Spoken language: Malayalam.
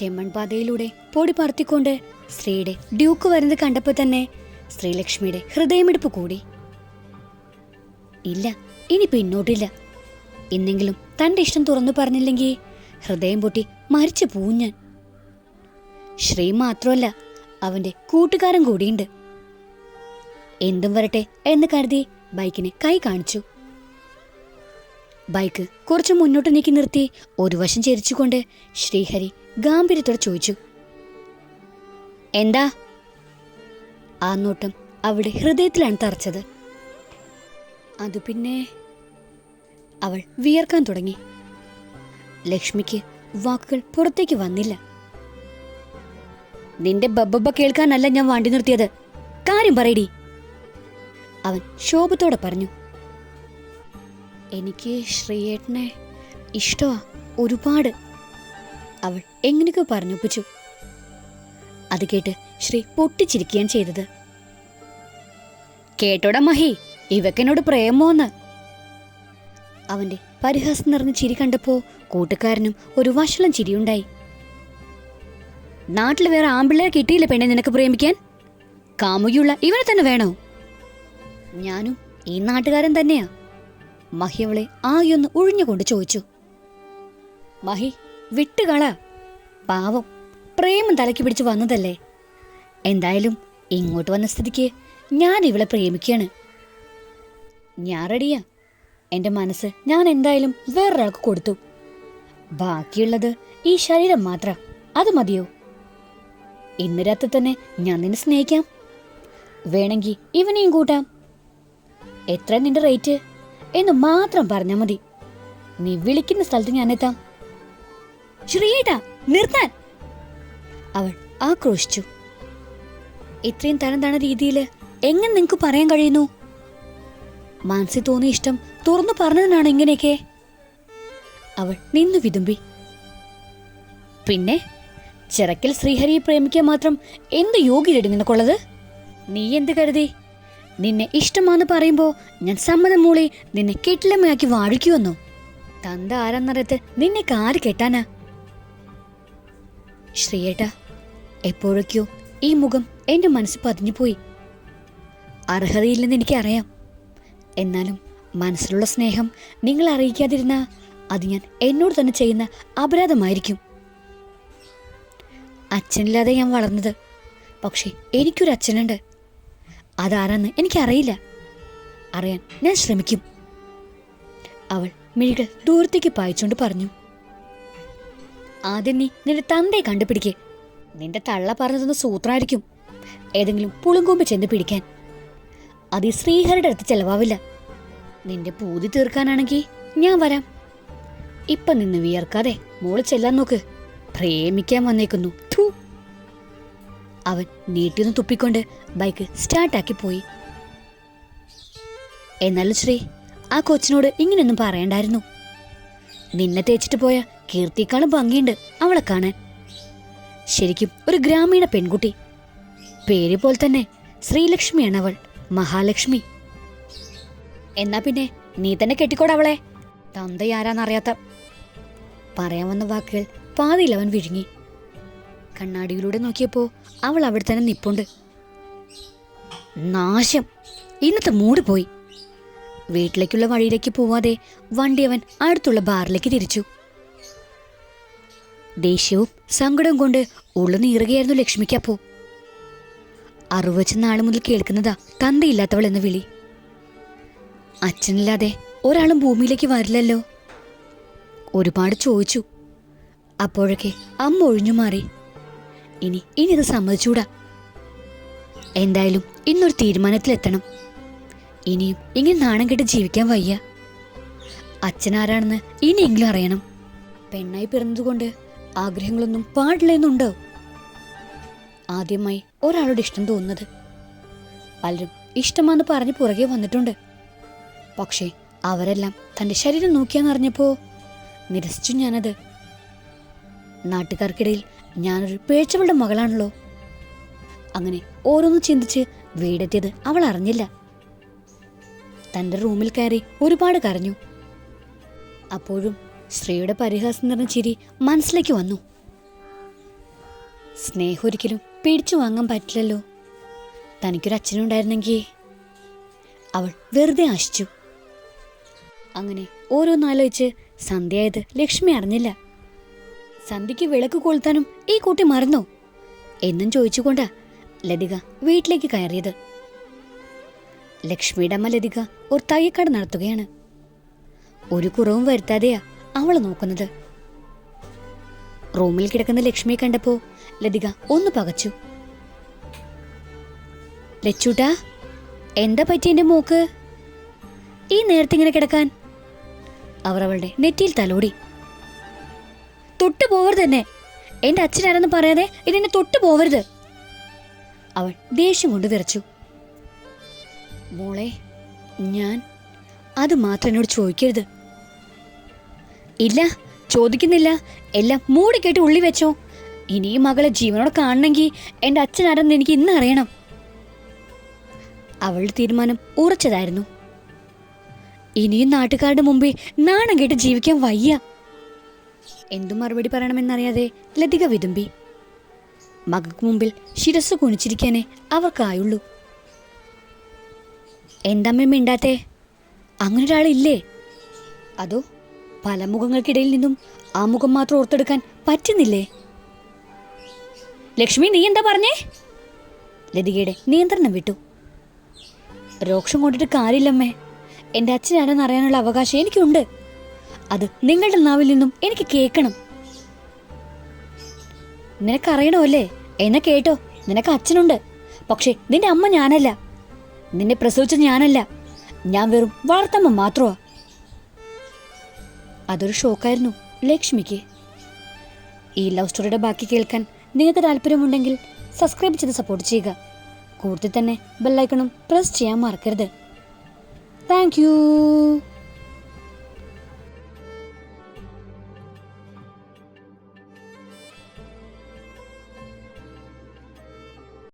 ചെമ്മൺപാതയിലൂടെ പൊടി പറത്തിക്കൊണ്ട് സ്ത്രീയുടെ ഡ്യൂക്ക് വരുന്നത് കണ്ടപ്പോൾ തന്നെ ശ്രീലക്ഷ്മിയുടെ ഹൃദയമിടിപ്പ് കൂടി. ഇല്ല ഇനി പിന്നോട്ടില്ല. എന്നെങ്കിലും തന്റെ ഇഷ്ടം തുറന്നു പറഞ്ഞില്ലെങ്കിൽ ഹൃദയം പൊട്ടി മരിച്ചു പോവും ഞാൻ. ശ്രീ മാത്രമല്ല അവന്റെ കൂട്ടുകാരൻ കൂടിയുണ്ട്. എന്തും വരട്ടെ എന്ന് കരുതി ബൈക്കിന് കൈ കാണിച്ചു. ബൈക്ക് കുറച്ച് മുന്നോട്ട് നീക്കി നിർത്തി ഒരു വശം ചരിച്ചുകൊണ്ട് ശ്രീഹരി ഗാംഭീര്യത്തോടെ ചോദിച്ചു എന്താ? ആ നോട്ടം അവിടെ ഹൃദയത്തിലാണ് തറച്ചത്. അത് പിന്നെ? അവൾ വിയർക്കാൻ തുടങ്ങി. ലക്ഷ്മിക്ക് വാക്കുകൾ പുറത്തേക്ക് വന്നില്ല. നിന്റെ ബബ്ബബ്ബ കേൾക്കാനല്ല ഞാൻ വണ്ടി നിർത്തിയത്. കാര്യം പറയടി. അവൻ ശോഭത്തോടെ പറഞ്ഞു എനിക്ക് ശ്രീയേട്ടനെ ഇഷ്ടമാ ഒരുപാട്. അവൾ എങ്ങനെയൊക്കെ പറഞ്ഞൊപ്പിച്ചു. അത് കേട്ട് ശ്രീ പൊട്ടിച്ചിരിക്കുകയാണ് ചെയ്തത്. കേട്ടോടാ മഹി ഇവക്കെന്നോട് പ്രേമോന്ന്. അവന്റെ പരിഹാസം നിറഞ്ഞ ചിരി കണ്ടപ്പോ കൂട്ടുകാരനും ഒരു വഷളം ചിരിയുണ്ടായി. നാട്ടിൽ വേറെ ആമ്പിള്ളേരെ കിട്ടിയില്ല പെണ്ണെ നിനക്ക് പ്രേമിക്കാൻ? കാമുകിയുള്ള ഇവനെ തന്നെ വേണോ? ഞാനും ഈ നാട്ടുകാരൻ തന്നെയാ. മഹി അവളെ ആയൊന്ന് ഒഴിഞ്ഞുകൊണ്ട് ചോദിച്ചു. മഹി വിട്ടുകള പാവം പ്രേമം തലക്കി പിടിച്ച് വന്നതല്ലേ. എന്തായാലും ഇങ്ങോട്ട് വന്ന സ്ഥിതിക്ക് ഞാൻ ഇവളെ പ്രേമിക്കുകയാണ്. ഞാൻ റെഡിയാ എന്റെ മനസ്സ് ഞാൻ എന്തായാലും വേറൊരാൾക്ക് കൊടുത്തു. ബാക്കിയുള്ളത് ഈ ശരീരം മാത്രം. അത് മതിയോ? ഇന്ന് രാത്രി തന്നെ ഞാൻ നിന്നെ സ്നേഹിക്കാം. വേണമെങ്കിൽ ഇവനെയും കൂട്ടാം. എത്ര നിന്റെ റേറ്റ് എന്ന് മാത്രം പറഞ്ഞാ മതി. നീ വിളിക്കുന്ന സ്ഥലത്ത് ഞാൻ എത്താം. ശ്രീയേട്ടാ നിർത്താൻ. അവൾ ആക്രോശിച്ചു. ഇത്രയും തരം തണ രീതിയിൽ എങ്ങനെ നിങ്ങക്ക് പറയാൻ കഴിയുന്നു? മനസ്സിൽ തോന്നിയ ഇഷ്ടം തുറന്നു പറഞ്ഞതിനാണ് ഇങ്ങനെയൊക്കെ? അവൾ നിന്നു വിതുമ്പി. പിന്നെ ചിറക്കിൽ ശ്രീഹരിയെ പ്രേമിക്കാൻ മാത്രം എന്ത് യോഗ്യതടി നിനക്കുള്ളത്? നീ എന്ത് കരുതി? നിന്നെ ഇഷ്ടമാന്ന് പറയുമ്പോ ഞാൻ സമ്മതം മൂളി നിന്നെ കെട്ടിലമ്മയാക്കി വാഴിക്കുവന്നോ തന്ത ആരെന്നറിയത്ത് നിന്നെ കാര് കെട്ടാനാ? ശ്രീയേട്ട എപ്പോഴൊക്കെയോ ഈ മുഖം എന്റെ മനസ്സ് പതിഞ്ഞുപോയി. അർഹതയില്ലെന്ന് എനിക്കറിയാം. എന്നാലും മനസ്സിലുള്ള സ്നേഹം നിങ്ങൾ അറിയിക്കാതിരുന്ന അത് ഞാൻ എന്നോട് തന്നെ ചെയ്യുന്ന അപരാധമായിരിക്കും. അച്ഛനില്ലാതെ ഞാൻ വളർന്നത്. പക്ഷേ എനിക്കൊരു അച്ഛനുണ്ട് അതാരാന്ന് എനിക്കറിയില്ല. അറിയാൻ ഞാൻ ശ്രമിക്കും. അവൾ മിഴികൾ ദൂരത്തേക്ക് പായിച്ചുകൊണ്ട് പറഞ്ഞു. ആദ്യം നീ നിന്റെ തന്തയെ കണ്ടുപിടിക്കേ. നിന്റെ തള്ള പറഞ്ഞതൊന്ന് സൂത്രമായിരിക്കും ഏതെങ്കിലും പുളുങ്കൂമ്പ് ചെന്ന് പിടിക്കാൻ. അത് ഈ ശ്രീഹരുടെ അടുത്ത് ചെലവാവില്ല. നിന്റെ പൂതി തീർക്കാനാണെങ്കിൽ ഞാൻ വരാം. ഇപ്പൊ നിന്ന് വിയർക്കാതെ മോൾ ചെല്ലാൻ നോക്ക്. പ്രേമിക്കാൻ വന്നേക്കുന്നു. ഥു. അവൻ നീട്ടിയൊന്ന് തുപ്പിക്കൊണ്ട് ബൈക്ക് സ്റ്റാർട്ടാക്കി പോയി. എന്നാലും ശ്രീ ആ കൊച്ചിനോട് ഇങ്ങനെയൊന്നും പറയണ്ടായിരുന്നു. നിന്നെ തേച്ചിട്ട് പോയ കീർത്തിക്കാളും ഭംഗിയുണ്ട് അവളെ കാണാൻ. ശരിക്കും ഒരു ഗ്രാമീണ പെൺകുട്ടി. പേര് പോലെ തന്നെ ശ്രീലക്ഷ്മിയാണ് അവൾ മഹാലക്ഷ്മി. എന്നാ പിന്നെ നീ തന്നെ കെട്ടിക്കോട അവളെ. തന്തയാരാന്നറിയാത്ത. പറയാൻ വന്ന വാക്കുകൾ പാതിയിൽ അവൻ വിഴുങ്ങി. കണ്ണാടിയിലൂടെ നോക്കിയപ്പോ അവൾ അവിടെ തന്നെ നിപ്പുണ്ട്. നാശം. ഇന്നത്തെ മൂട് പോയി. വീട്ടിലേക്കുള്ള വഴിയിലേക്ക് പോവാതെ വണ്ടി അവൻ അടുത്തുള്ള ബാറിലേക്ക് തിരിച്ചു. ദേഷ്യവും സങ്കടവും കൊണ്ട് ഉള്ളു നീറുകയായിരുന്നു ലക്ഷ്മിക്കപ്പോ അറുവച്ച നാൾ മുതൽ കേൾക്കുന്നതാ തന്തയില്ലാത്തവൾ എന്ന വിളി. അച്ഛനില്ലാതെ ഒരാളും ഭൂമിയിലേക്ക് വരില്ലല്ലോ. ഒരുപാട് ചോദിച്ചു. അപ്പോഴൊക്കെ അമ്മ ഒഴിഞ്ഞു മാറി. ഇനി ഇനി ഇത് സമ്മതിച്ചൂടാ. എന്തായാലും ഇന്നൊരു തീരുമാനത്തിലെത്തണം. ഇനിയും ഇങ്ങനെ നാണം കെട്ട് ജീവിക്കാൻ വയ്യ. അച്ഛനാരാണെന്ന് ഇനിയെങ്കിലും അറിയണം. പെണ്ണായി പിറന്നതുകൊണ്ട് ആഗ്രഹങ്ങളൊന്നും പാടില്ല എന്നുണ്ടോ ആദ്യമായി ഒരാളോട് ഇഷ്ടം തോന്നുന്നത്. പലരും ഇഷ്ടമാന്ന് പറഞ്ഞ് പുറകെ വന്നിട്ടുണ്ട്. പക്ഷേ അവരെല്ലാം തന്റെ ശരീരം നോക്കിയാന്നറിഞ്ഞപ്പോ നിരസിച്ചു ഞാനത്. നാട്ടുകാർക്കിടയിൽ ഞാനൊരു പേഴ്ചവളുടെ മകളാണല്ലോ. അങ്ങനെ ഓരോന്ന് ചിന്തിച്ച് വീടെത്തിയത് അവൾ അറിഞ്ഞില്ല. തന്റെ റൂമിൽ കയറി ഒരുപാട് കരഞ്ഞു. അപ്പോഴും ശ്രീയുടെ പരിഹാസം നിറഞ്ഞ ചിരി മനസ്സിലേക്ക് വന്നു. സ്നേഹം ഒരിക്കലും പിടിച്ചു വാങ്ങാൻ പറ്റില്ലല്ലോ. തനിക്കൊരു അച്ഛനുണ്ടായിരുന്നെങ്കിൽ അവൾ വെറുതെ ആശിച്ചു. അങ്ങനെ ഓരോന്നാലോചിച്ച് സന്ധ്യയായത് ലക്ഷ്മി അറിഞ്ഞില്ല. സന്ധ്യയ്ക്ക് വിളക്ക് കൊളുത്താനും ഈ കുട്ടി മറന്നോ? എന്നും ചോദിച്ചുകൊണ്ടാ ലതിക വീട്ടിലേക്ക് കയറിയത്. ലക്ഷ്മിയുടെ അമ്മ ലതിക ഒരു തയ്യക്കട നടത്തുകയാണ്. ഒരു കുറവും വരുത്താതെയാ അവൾ നോക്കുന്നത്. റൂമിൽ കിടക്കുന്ന ലക്ഷ്മിയെ കണ്ടപ്പോ ലതിക ഒന്ന് പകച്ചു. ലച്ചൂട്ടാ എന്താ പറ്റി എന്റെ മൂക്ക്? ഈ നേരത്തെ ഇങ്ങനെ കിടക്കാൻ? അവർ അവളുടെ നെറ്റിയിൽ തലോടി. തൊട്ടു പോവരുത് എന്നെ. എന്റെ അച്ഛനാരെന്ന് പറയാതെ ഇതെന്നെ തൊട്ടു പോവരുത്. അവൾ ദേഷ്യം കൊണ്ട് വിറച്ചു. മോളെ ഞാൻ അത് മാത്രം എന്നോട് ചോദിക്കരുത്. ഇല്ല ചോദിക്കുന്നില്ല. എല്ലാം മൂടി കേട്ട് ഉള്ളി വെച്ചോ. ഇനി ഈ മകളെ ജീവനോടെ കാണണമെങ്കിൽ എന്റെ അച്ഛനാരെന്ന് എനിക്ക് ഇന്ന് അറിയണം. അവളുടെ തീരുമാനം ഉറച്ചതായിരുന്നു. ഇനിയും നാട്ടുകാരുടെ മുമ്പിൽ നാണം കേട്ട് ജീവിക്കാൻ വയ്യ. എന്തു മറുപടി പറയണമെന്നറിയാതെ ലതിക വിതുമ്പി. മകക്ക് മുമ്പിൽ ശിരസ് കുനിച്ചിരിക്കാനേ അവർക്കായുള്ളൂ. എന്തമ്മ മിണ്ടാത്തേ? അങ്ങനെ ഒരാളില്ലേ അതോ പല മുഖങ്ങൾക്കിടയിൽ നിന്നും ആ മുഖം മാത്രം ഓർത്തെടുക്കാൻ പറ്റുന്നില്ലേ? ലക്ഷ്മി നീ എന്താ പറഞ്ഞേ? ലതികയുടെ നിയന്ത്രണം വിട്ടു. രോക്ഷം കൊണ്ടിട്ട് കാര്യമില്ലമ്മേ. എന്റെ അച്ഛനാണെന്ന് അറിയാനുള്ള അവകാശം എനിക്കുണ്ട്. അത് നിങ്ങളുടെ നാവിൽ നിന്നും എനിക്ക് കേൾക്കണം. നിനക്കറിയണോ അല്ലേ എന്നെ കേട്ടോ. നിനക്ക് അച്ഛനുണ്ട്. പക്ഷേ നിന്റെ അമ്മ ഞാനല്ല. നിന്നെ പ്രസവിച്ച ഞാനല്ല. ഞാൻ വെറും വളർത്തമ്മ മാത്രമാ. അതൊരു ഷോക്കായിരുന്നു ലക്ഷ്മിക്ക്. ഈ ലവ് സ്റ്റോറിയുടെ ബാക്കി കേൾക്കാൻ നിങ്ങൾക്ക് താല്പര്യമുണ്ടെങ്കിൽ സബ്സ്ക്രൈബ് ചെയ്ത് സപ്പോർട്ട് ചെയ്യുക. കൂടുതൽ തന്നെ ബെല്ലൈക്കണും പ്രസ് ചെയ്യാൻ മറക്കരുത്. താങ്ക്